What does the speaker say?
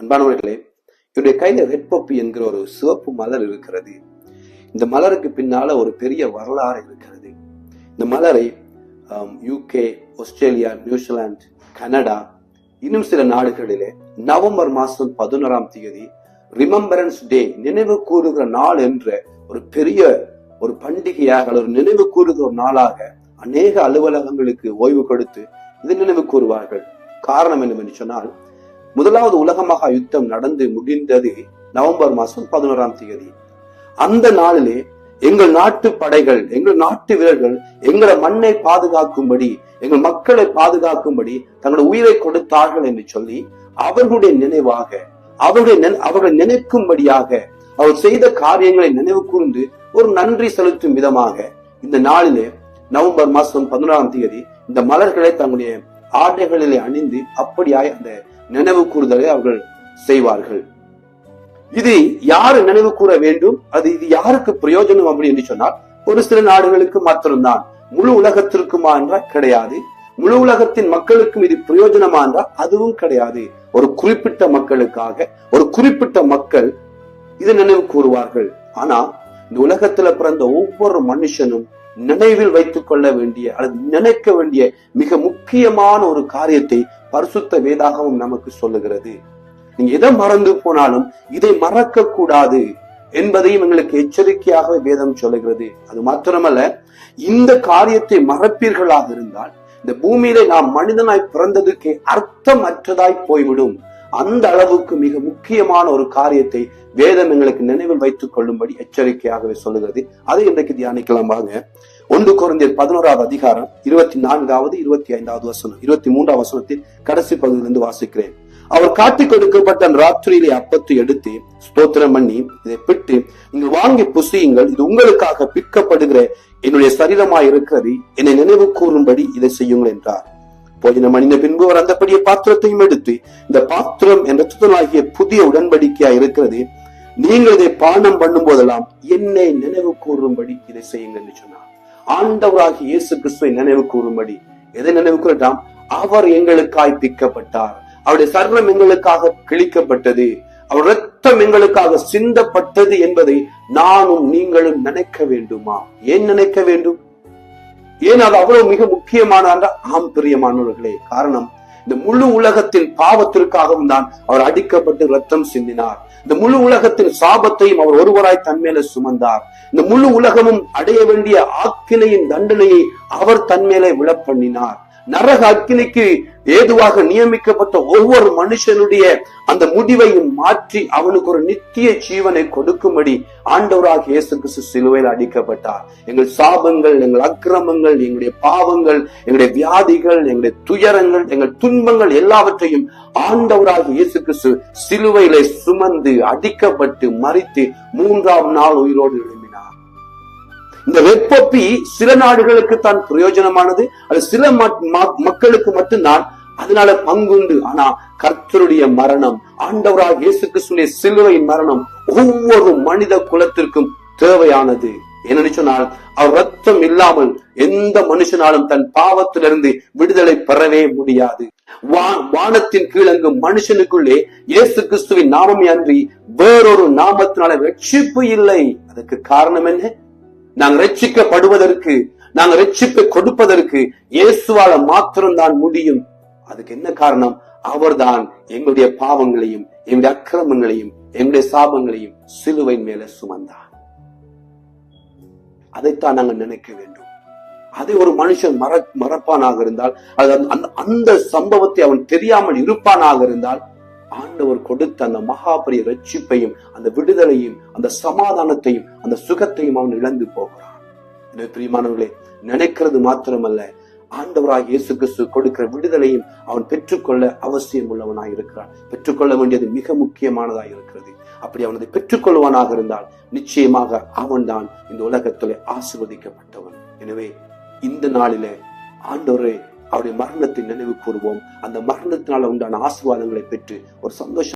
அன்பானவர்களே என்னுடைய கையில ரெட் பப்பி என்கிற ஒரு சிவப்பு மலர் இருக்கிறது. இந்த மலருக்கு பின்னால ஒரு பெரிய வரலாறு இருக்கிறது. இந்த மலரை யூகே ஆஸ்திரேலியா நியூசிலாந்து கனடா இன்னும் சில நாடுகளிலே நவம்பர் மாசம் பதினோராம் தேதி ரிமம்பரன்ஸ் டே நினைவு கூறுகிற நாள் என்ற ஒரு பெரிய ஒரு பண்டிகையாக ஒரு நினைவு கூறுகிற ஒரு நாளாக அநேக அலுவலகங்களுக்கு ஓய்வு கொடுத்து இது நினைவு கூறுவார்கள். காரணம் என்னவென்று சொன்னால் முதலாவது உலக மகா யுத்தம் நடந்து முடிந்தது நவம்பர் மாசம் பதினோராம் தேதி. அந்த நாளிலே எங்கள் நாட்டு படைகள் எங்கள் நாட்டு வீரர்கள் எங்களை மண்ணை பாதுகாக்கும்படி எங்கள் மக்களை பாதுகாக்கும்படி தங்களுடைய உயிரை கொடுத்தார்கள் என்று சொல்லி அவர்களுடைய நினைவாக அவருடைய அவர்கள் நினைக்கும்படியாக அவர் செய்த காரியங்களை நினைவு கூர்ந்து ஒரு நன்றி செலுத்தும் விதமாக இந்த நாளிலே நவம்பர் மாசம் பதினோராம் தேதி இந்த மலர்களை தங்களுடைய ஆடைகளிலே அணிந்து அப்படியாய் அந்த நினைவு கூறுதலை அவர்கள் செய்வார்கள். இது யாரு நினைவு கூற வேண்டும்? அது இது யாருக்கு பிரயோஜனம் அப்படி என்று சொன்னால் ஒரு சில நாடுகளுக்கு மாத்திரம்தான். முழு உலகத்திற்குமா என்றால் கிடையாது. முழு உலகத்தின் மக்களுக்கும் இது பிரயோஜனமா என்றால் அதுவும் கிடையாது. ஒரு குறிப்பிட்ட மக்களுக்காக ஒரு குறிப்பிட்ட மக்கள் இது நினைவு கூறுவார்கள். ஆனா இந்த உலகத்துல பிறந்த ஒவ்வொரு மனுஷனும் நினைவில் வைத்துக் கொள்ள வேண்டிய அல்லது நினைக்க வேண்டிய மிக முக்கியமான ஒரு காரியத்தை பரிசுத்த வேதாகவும் நமக்கு சொல்லுகிறது. நீங்க எதை மறந்து போனாலும் இதை மறக்க கூடாது என்பதையும் எங்களுக்கு எச்சரிக்கையாக வேதம் சொல்லுகிறது. அது மாத்திரமல்ல இந்த காரியத்தை மறப்பீர்களாக இருந்தால் இந்த பூமியில நாம் மனிதனாய் பிறந்ததுக்கு அர்த்தமற்றதாய் போய்விடும். அந்த அளவுக்கு மிக முக்கியமான ஒரு காரியத்தை வேதம் எங்களுக்கு நினைவில் வைத்துக் கொள்ளும்படி எச்சரிக்கையாகவே சொல்லுகிறது. அதை இன்றைக்கு தியானிக்கலாம் வாங்க. ஒன்று குறைந்தர் பதினோராவது அதிகாரம் இருபத்தி நான்காவது இருபத்தி ஐந்தாவது வசனம் இருபத்தி மூன்றாவது வசனத்தில் கடைசி பகுதியிலிருந்து வாசிக்கிறேன். அவர் காட்டிக் கொடுக்கப்பட்ட ராத்திரியிலே அப்பத்தை எடுத்து ஸ்தோத்திரம் பண்ணி இதை பிட்டு நீங்கள் வாங்கி புசியுங்கள் இது உங்களுக்காக பிற்கப்படுகிற என்னுடைய சரீரமாய் இருக்கிறது என்னை நினைவு கூறும்படி இதை செய்யுங்கள் என்றார். போஜனம் அணிந்த பின்பு அவர் அந்தபடிய பாத்திரத்தையும் எடுத்து இந்த பாத்திரம் என்ற ரத்தத்தினாகிய புதிய உடன்படிக்கையா இருக்கிறது. நீங்கள் இதை பானம் பண்ணும் போதெல்லாம் என்னை நினைவு கூறும்படி இதை செய்யுங்கள் என்று சொன்னார். ஆண்டவராகிய இயேசு கிறிஸ்துவை நினைவு கூறும்படி எதை நினைவு கூறட்டாம்? அவர் எங்களுக்காய் பிக்கப்பட்டார். அவருடைய சர்வம் எங்களுக்காக கிழிக்கப்பட்டது. அவர் ரத்தம் எங்களுக்காக சிந்தப்பட்டது என்பதை நானும் நீங்களும் நினைக்க வேண்டுமா? ஏன் நினைக்க வேண்டும்? ஏன் அது அவ்வளவு மிக முக்கியமான ஆம் பிரியமானவர்களே காரணம் இந்த முழு உலகத்தின் பாவத்திற்காகவும் தான் அவர் அடிக்கப்பட்டு ரத்தம் சிந்தினார். இந்த முழு உலகத்தின் சாபத்தையும் அவர் ஒருவராய் தன்மேல சுமந்தார். இந்த முழு உலகமும் அடைய வேண்டிய ஆக்கினையின் தண்டனையை அவர் தன்மேலே விழப்பண்ணினார். நரக அக்கினிக்கு ஏதுவாக நியமிக்கப்பட்ட ஒவ்வொரு மனுஷனுடைய அந்த முடிவையும் மாற்றி அவனுக்கு ஒரு நித்திய ஜீவனை கொடுக்கும்படி ஆண்டவராக இயேசு கிறிஸ்து சிலுவையில் அடிக்கப்பட்டார். எங்கள் சாபங்கள் எங்கள் அக்கிரமங்கள் எங்களுடைய பாவங்கள் எங்களுடைய வியாதிகள் எங்களுடைய துயரங்கள் எங்கள் துன்பங்கள் எல்லாவற்றையும் ஆண்டவராக இயேசு கிறிஸ்து சிலுவையிலே சுமந்து அடிக்கப்பட்டு மறித்து மூன்றாம் நாள் உயிரோடு இந்த வெப்பப்பி சில நாடுகளுக்கு தான் பிரயோஜனமானது அது சில மக்களுக்கு மட்டும்தான் அதனால பங்குண்டு. ஆனா கர்த்தருடைய மரணம் ஆண்டவராக இயேசு கிறிஸ்துடைய சிலுவையின் மரணம் ஒவ்வொரு மனித குலத்திற்கும் தேவையானது. என்னன்னு சொன்னால் அவர் ரத்தம் இல்லாமல் எந்த மனுஷனாலும் தன் பாவத்திலிருந்து விடுதலை பெறவே முடியாது. வா- வானத்தின் கீழங்கு மனுஷனுக்குள்ளே இயேசு கிறிஸ்துவின் நாமமே அன்றி வேறொரு நாமத்தினால ரட்சிப்பு இல்லை. அதுக்கு காரணம் என்ன? நாங்கள் ரட்சிக்கப்படுவதற்கு நாங்கள் ரட்சிப்பை கொடுப்பதற்கு இயேசுவால மாத்திரம்தான் முடியும். அதுக்கு என்ன காரணம்? அவர்தான் எங்களுடைய பாவங்களையும் எங்களுடைய அக்கிரமங்களையும் எங்களுடைய சாபங்களையும் சிலுவையின் மேல சுமந்தார். அதைத்தான் நாங்கள் நினைக்க வேண்டும். அதை ஒரு மனுஷன் மற மறப்பானாக இருந்தால் அது அந்த- அந்த சம்பவத்தை அவன் தெரியாமல் இருப்பானாக இருந்தால் ஆண்டவர் கொடுத்த அந்த மகாபரிய ரட்சிப்பையும் அந்த விடுதலையும் அந்த சமாதானத்தையும் அந்த சுகத்தையும் அவன் இழந்து போகிறான். எனவே பிரியமானவர்களே நினைக்கிறது மாத்திரமல்ல ஆண்டவராக இயேசு கிறிஸ்து கொடுக்கிற விடுதலையும் அவன் பெற்றுக்கொள்ள அவசியம் உள்ளவனாக இருக்கிறான். பெற்றுக்கொள்ள வேண்டியது மிக முக்கியமானதாக இருக்கிறது. அப்படி அவனதை பெற்றுக்கொள்வனாக பெற்றுக்கொள்வானாக இருந்தால் நிச்சயமாக அவன்தான் இந்த உலகத்திலே ஆசிர்வதிக்கப்பட்டவன். எனவே இந்த நாளிலே ஆண்டவரே அவருடைய மரணத்தை நினைவு கூறுவோம் அந்த மரணத்தினால உண்டான ஆசீர்வாதங்களை பெற்று ஒரு சந்தோஷம்